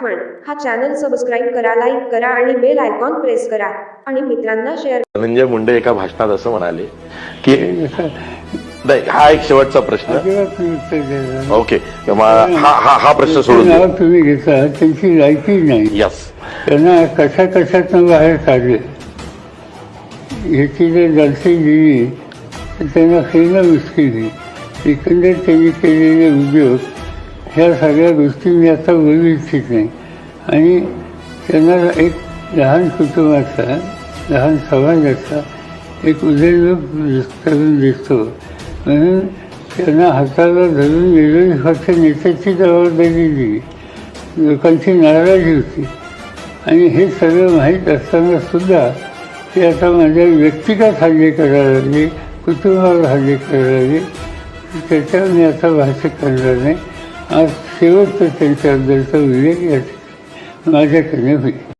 आठवण हा channel subscribe करा लाईक करा आणि बेल आयकॉन प्रेस करा. आणि मित्रांना शेअर धनंजय मुंडे एका भाषणात असं म्हणाले की नाही हा एक शेवटचा प्रश्न. ओके मग हा हा हा प्रश्न सोडून नाव तुम्ही घेता त्यांची लायकी नाही. यस त्यांना कशा कशातनं बाहेर काढले? ह्याची जर दर्शी दिली तर त्यांना खेळणं मुश्किल आहे. एकंदर त्यांनी केलेले उद्योग ह्या सगळ्या गोष्टी मी आता बोलू इच्छित नाही. आणि त्यांना एक लहान कुटुंबाचा लहान समाजाचा एक उदयरूप करून दिसतो. म्हणून त्यांना हाताला धरून विरोधी पक्ष नेत्याची जबाबदारी दिली. लोकांची नाराजी होती. आणि हे सगळं माहीत असताना सुद्धा ते आता माझ्या व्यक्तिगत हल्ले करायला लागले कुटुंबावर हल्ले करायला लागले. त्याच्यावर मी आता भाष्य करणार नाही. आज शेवटचं त्यांच्या उल्लेख या माझ्याकडे होईल